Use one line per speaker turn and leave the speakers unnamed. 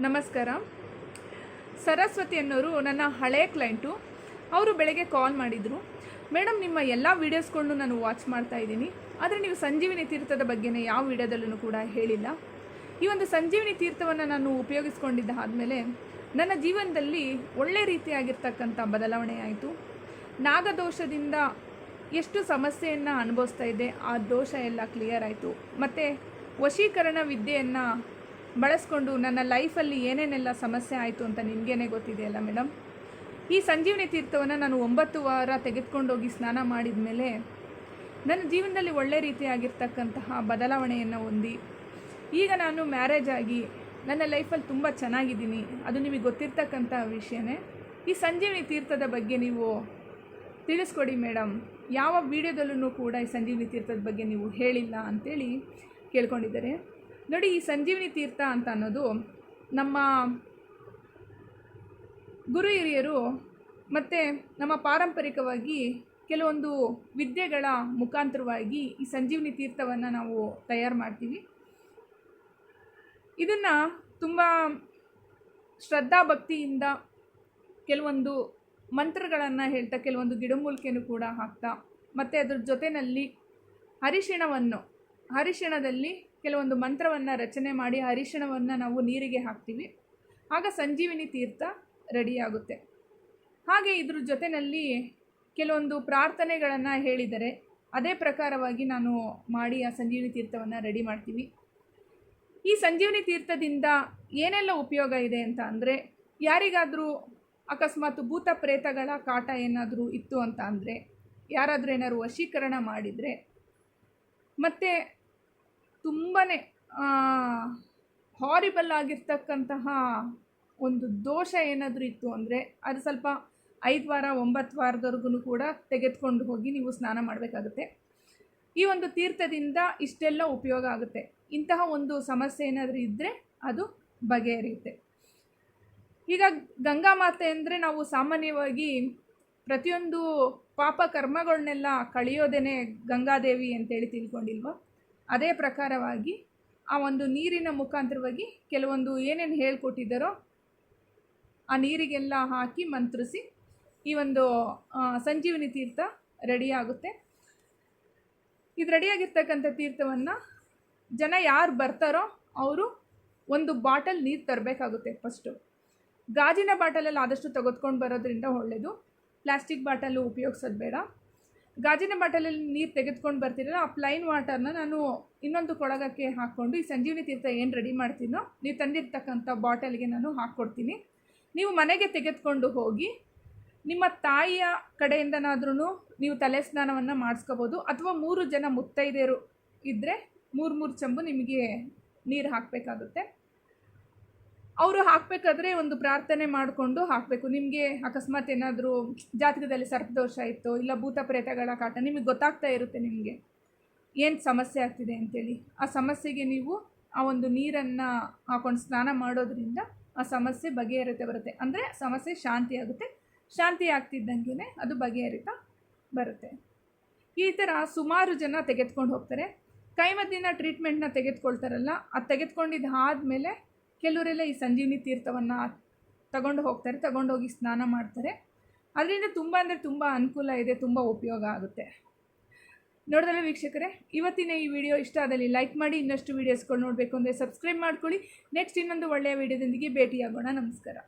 ನಮಸ್ಕಾರ. ಸರಸ್ವತಿ ಅನ್ನೋರು ನನ್ನ ಹಳೆಯ ಕ್ಲೈಂಟು ಅವರು ಬೆಳಗ್ಗೆ ಕಾಲ್ ಮಾಡಿದರು. ಮೇಡಮ್ ನಿಮ್ಮ ಎಲ್ಲ ವೀಡಿಯೋಸ್ಗಳನ್ನು ನಾನು ವಾಚ್ ಮಾಡ್ತಾ ಇದ್ದೀನಿ. ಆದರೆ ನೀವು ಸಂಜೀವಿನಿ ತೀರ್ಥದ ಬಗ್ಗೆನೇ ಯಾವ ವಿಡಿಯೋದಲ್ಲೂ ಕೂಡ ಹೇಳಿಲ್ಲ. ಈ ಒಂದು ಸಂಜೀವಿನಿ ತೀರ್ಥವನ್ನು ನಾನು ಉಪಯೋಗಿಸ್ಕೊಂಡಿದ್ದಾದಮೇಲೆ ನನ್ನ ಜೀವನದಲ್ಲಿ ಒಳ್ಳೆ ರೀತಿಯಾಗಿರ್ತಕ್ಕಂಥ ಬದಲಾವಣೆ ಆಯಿತು. ನಾಗದೋಷದಿಂದ ಎಷ್ಟು ಸಮಸ್ಯೆಯನ್ನು ಅನುಭವಿಸ್ತಾ ಇದೆ, ಆ ದೋಷ ಎಲ್ಲ ಕ್ಲಿಯರ್ ಆಯಿತು. ಮತ್ತು ವಶೀಕರಣ ವಿದ್ಯೆಯನ್ನು ಬಳಸ್ಕೊಂಡು ನನ್ನ ಲೈಫಲ್ಲಿ ಏನೇನೆಲ್ಲ ಸಮಸ್ಯೆ ಆಯಿತು ಅಂತ ನಿಮಗೇನೆ ಗೊತ್ತಿದೆಯಲ್ಲ ಮೇಡಮ್? ಈ ಸಂಜೀವನಿ ತೀರ್ಥವನ್ನು ನಾನು ಒಂಬತ್ತು ವಾರ ತೆಗೆದುಕೊಂಡೋಗಿ ಸ್ನಾನ ಮಾಡಿದ ಮೇಲೆ ನನ್ನ ಜೀವನದಲ್ಲಿ ಒಳ್ಳೆ ರೀತಿಯಾಗಿರ್ತಕ್ಕಂತಹ ಬದಲಾವಣೆಯನ್ನು ಹೊಂದಿ, ಈಗ ನಾನು ಮ್ಯಾರೇಜ್ ಆಗಿ ನನ್ನ ಲೈಫಲ್ಲಿ ತುಂಬ ಚೆನ್ನಾಗಿದ್ದೀನಿ. ಅದು ನಿಮಗೆ ಗೊತ್ತಿರ್ತಕ್ಕಂಥ ವಿಷಯನೇ. ಈ ಸಂಜೀವಿನಿ ತೀರ್ಥದ ಬಗ್ಗೆ ನೀವು ತಿಳಿಸ್ಕೊಡಿ ಮೇಡಮ್. ಯಾವ ವಿಡಿಯೋದಲ್ಲೂ ಕೂಡ ಈ ಸಂಜೀವಿನಿ ತೀರ್ಥದ ಬಗ್ಗೆ ನೀವು ಹೇಳಿಲ್ಲ ಅಂಥೇಳಿ ಕೇಳ್ಕೊಂಡಿದ್ದಾರೆ. ನೋಡಿ, ಈ ಸಂಜೀವಿನಿ ತೀರ್ಥ ಅಂತ ಅನ್ನೋದು ನಮ್ಮ ಗುರು ಹಿರಿಯರು ಮತ್ತು ನಮ್ಮ ಪಾರಂಪರಿಕವಾಗಿ ಕೆಲವೊಂದು ವಿದ್ಯೆಗಳ ಮುಖಾಂತರವಾಗಿ ಈ ಸಂಜೀವಿನಿ ತೀರ್ಥವನ್ನು ನಾವು ತಯಾರು ಮಾಡ್ತೀವಿ. ಇದನ್ನು ತುಂಬ ಶ್ರದ್ಧಾ ಭಕ್ತಿಯಿಂದ ಕೆಲವೊಂದು ಮಂತ್ರಗಳನ್ನು ಹೇಳ್ತಾ, ಕೆಲವೊಂದು ಗಿಡಮೂಲಿಕೆಯನ್ನು ಕೂಡ ಹಾಕ್ತಾ, ಮತ್ತು ಅದ್ರ ಜೊತೆಯಲ್ಲಿ ಅರಿಶಿಣವನ್ನು ಅರಿಶಿಣದಲ್ಲಿ ಕೆಲವೊಂದು ಮಂತ್ರವನ್ನು ರಚನೆ ಮಾಡಿ ಅರಿಶಿಣವನ್ನು ನಾವು ನೀರಿಗೆ ಹಾಕ್ತೀವಿ. ಆಗ ಸಂಜೀವಿನಿ ತೀರ್ಥ ರೆಡಿಯಾಗುತ್ತೆ ಹಾಗೆ ಇದ್ರ ಜೊತೆಯಲ್ಲಿ ಕೆಲವೊಂದು ಪ್ರಾರ್ಥನೆಗಳನ್ನು ಹೇಳಿದರೆ ಅದೇ ಪ್ರಕಾರವಾಗಿ ನಾನು ಮಾಡಿ ಆ ಸಂಜೀವಿನಿ ತೀರ್ಥವನ್ನು ರೆಡಿ ಮಾಡ್ತೀವಿ. ಈ ಸಂಜೀವಿನಿ ತೀರ್ಥದಿಂದ ಏನೆಲ್ಲ ಉಪಯೋಗ ಇದೆ ಅಂತ ಅಂದರೆ ಯಾರಿಗಾದರೂ ಅಕಸ್ಮಾತ್ ಭೂತ ಪ್ರೇತಗಳ ಕಾಟ ಏನಾದರೂ ಇತ್ತು ಅಂತ ಅಂದರೆ ಯಾರಾದರೂ ಏನಾದ್ರು ವಶೀಕರಣ ಮಾಡಿದರೆ ಮತ್ತು ತುಂಬಾ ಹಾರಿಬಲ್ ಆಗಿರ್ತಕ್ಕಂತಹ ಒಂದು ದೋಷ ಏನಾದರೂ ಇತ್ತು ಅಂದರೆ ಅದು ಸ್ವಲ್ಪ ಐದು ವಾರ, ಒಂಬತ್ತು ವಾರದವರೆಗೂ ಕೂಡ ತೆಗೆದುಕೊಂಡು ಹೋಗಿ ನೀವು ಸ್ನಾನ ಮಾಡಬೇಕಾಗುತ್ತೆ. ಈ ಒಂದು ತೀರ್ಥದಿಂದ ಇಷ್ಟೆಲ್ಲ ಉಪಯೋಗ ಆಗುತ್ತೆ. ಇಂತಹ ಒಂದು ಸಮಸ್ಯೆ ಏನಾದರೂ ಇದ್ದರೆ ಅದು ಬಗೆಹರಿಯುತ್ತೆ. ಈಗ ಗಂಗಾ ಮಾತೆ ಅಂದರೆ ನಾವು ಸಾಮಾನ್ಯವಾಗಿ ಪ್ರತಿಯೊಂದು ಪಾಪ ಕರ್ಮಗಳನ್ನೆಲ್ಲ ಕಳೆಯೋದೇನೆ ಗಂಗಾದೇವಿ ಅಂತೇಳಿ ತಿಳ್ಕೊಂಡಿಲ್ವ? ಅದೇ ಪ್ರಕಾರವಾಗಿ ಆ ಒಂದು ನೀರಿನ ಮುಖಾಂತರವಾಗಿ ಕೆಲವೊಂದು ಏನೇನು ಹೇಳ್ಕೊಟ್ಟಿದ್ದಾರೋ ಆ ನೀರಿಗೆಲ್ಲ ಹಾಕಿ ಮಂತ್ರಿಸಿ ಈ ಒಂದು ಸಂಜೀವಿನಿ ತೀರ್ಥ ರೆಡಿ ಆಗುತ್ತೆ. ಇದು ರೆಡಿಯಾಗಿರ್ತಕ್ಕಂಥ ತೀರ್ಥವನ್ನು ಜನ ಯಾರು ಬರ್ತಾರೋ ಅವರು ಒಂದು ಬಾಟಲ್ ನೀರು ತರಬೇಕಾಗುತ್ತೆ ಫಸ್ಟು. ಗಾಜಿನ ಬಾಟಲಲ್ಲಿ ಆದಷ್ಟು ತೆಗೆದುಕೊಂಡು ಬರೋದ್ರಿಂದ ಒಳ್ಳೆಯದು ಪ್ಲಾಸ್ಟಿಕ್ ಬಾಟಲು ಉಪಯೋಗಿಸೋದು ಬೇಡ. ಗಾಜಿನ ಬಾಟಲಲ್ಲಿ ನೀರು ತೆಗೆದುಕೊಂಡು ಬರ್ತೀರಲ್ಲ, ಆ ಪ್ಲೈನ್ ವಾಟರ್ನ ನಾನು ಇನ್ನೊಂದು ಕೊಳಗಕ್ಕೆ ಹಾಕ್ಕೊಂಡು, ಈ ಸಂಜೀವಿನಿ ತೀರ್ಥ ಏನು ರೆಡಿ ಮಾಡ್ತೀನೋ, ನೀವು ತಂದಿರ್ತಕ್ಕಂಥ ಬಾಟಲ್ಗೆ ನಾನು ಹಾಕ್ಕೊಡ್ತೀನಿ ನೀವು ಮನೆಗೆ ತೆಗೆದುಕೊಂಡು ಹೋಗಿ, ನಿಮ್ಮ ತಾಯಿಯ ಕಡೆಯಿಂದನಾದ್ರೂ ನೀವು ತಲೆ ಸ್ನಾನವನ್ನು ಮಾಡಿಸ್ಕೋಬೋದು, ಅಥವಾ ಮೂರು ಜನ ಮುತ್ತೈದೆಯರು ಇದ್ದರೆ ಮೂರು ಮೂರು ಚಂಬು ನಿಮಗೆ ನೀರು ಹಾಕಬೇಕಾಗುತ್ತೆ. ಅವರು ಹಾಕಬೇಕಾದ್ರೆ ಒಂದು ಪ್ರಾರ್ಥನೆ ಮಾಡಿಕೊಂಡು ಹಾಕಬೇಕು. ನಿಮಗೆ ಅಕಸ್ಮಾತ್ ಏನಾದರೂ ಜಾತಕದಲ್ಲಿ ಸರ್ಪದೋಷ ಇತ್ತು ಇಲ್ಲ ಭೂತ ಪ್ರೇತಗಳ ಕಾಟ, ನಿಮಗೆ ಗೊತ್ತಾಗ್ತಾ ಇರುತ್ತೆ ನಿಮಗೆ ಏನು ಸಮಸ್ಯೆ ಆಗ್ತಿದೆ ಅಂತೇಳಿ. ಆ ಸಮಸ್ಯೆಗೆ ನೀವು ಆ ಒಂದು ನೀರನ್ನು ಹಾಕೊಂಡು ಸ್ನಾನ ಮಾಡೋದ್ರಿಂದ ಆ ಸಮಸ್ಯೆ ಬಗೆಹರಿತೆ ಬರುತ್ತೆ. ಅಂದರೆ ಸಮಸ್ಯೆ ಶಾಂತಿ ಆಗುತ್ತೆ. ಶಾಂತಿ ಆಗ್ತಿದ್ದಂಗೆ ಅದು ಬಗೆಹರಿತ ಬರುತ್ತೆ. ಈ ಥರ ಸುಮಾರು ಜನ ತೆಗೆದುಕೊಂಡು ಹೋಗ್ತಾರೆ. ಕೈಮದ್ದಿನ ಟ್ರೀಟ್ಮೆಂಟ್ನ ತೆಗೆದುಕೊಳ್ತಾರಲ್ಲ, ಅದು ತೆಗೆದುಕೊಂಡಿದ್ದು ಆದಮೇಲೆ ಕೆಲವರೆಲ್ಲ ಈ ಸಂಜೀವಿನಿ ತೀರ್ಥವನ್ನು ತಗೊಂಡು ಹೋಗ್ತಾರೆ, ತಗೊಂಡೋಗಿ ಸ್ನಾನ ಮಾಡ್ತಾರೆ. ಅದರಿಂದ ತುಂಬ ಅಂದರೆ ತುಂಬ ಅನುಕೂಲ ಇದೆ, ತುಂಬ ಉಪಯೋಗ ಆಗುತ್ತೆ. ನೋಡಿದ್ರೆ ವೀಕ್ಷಕರೇ, ಇವತ್ತಿನ ಈ ವಿಡಿಯೋ ಇಷ್ಟ ಆದಲ್ಲಿ ಲೈಕ್ ಮಾಡಿ, ಇನ್ನಷ್ಟು ವೀಡಿಯೋಸ್ಗಳು ನೋಡಬೇಕು ಅಂದರೆ ಸಬ್ಸ್ಕ್ರೈಬ್ ಮಾಡ್ಕೊಳ್ಳಿ. ನೆಕ್ಸ್ಟ್ ಇನ್ನೊಂದು ಒಳ್ಳೆಯ ವಿಡಿಯೋದೊಂದಿಗೆ ಭೇಟಿಯಾಗೋಣ. ನಮಸ್ಕಾರ.